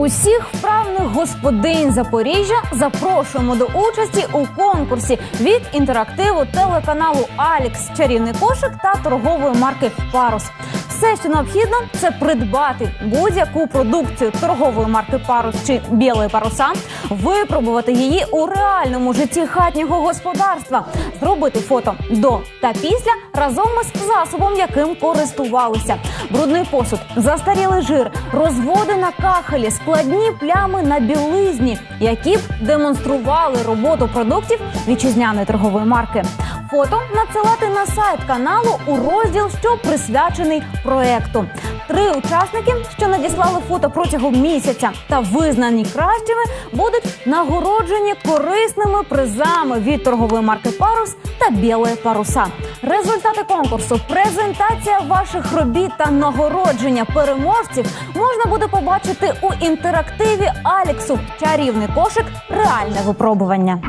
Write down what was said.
Усіх вправних господинь Запоріжжя запрошуємо до участі у конкурсі від інтерактиву телеканалу Алікс Чарівний кошик та торгової марки Парус. Все, що необхідно, це придбати будь-яку продукцію торгової марки Парус чи білої паруса, випробувати її у реальному житті хатнього господарства, зробити фото до та після разом із засобом, яким користувалися. Брудний посуд, застарілий жир, розводи на кахелі, складні плями на білизні, які б демонстрували роботу продуктів вітчизняної торгової марки. Фото надсилати на сайт каналу у розділ, що присвячений проекту. Три учасники, що надіслали фото протягом місяця та визнані кращими, будуть нагороджені корисними призами від торгової марки Парус та білої паруса. Результати конкурсу, презентація ваших робіт та нагородження переможців можна буде побачити у інтерактиві Аліксу. Чарівний кошик, реальне випробування.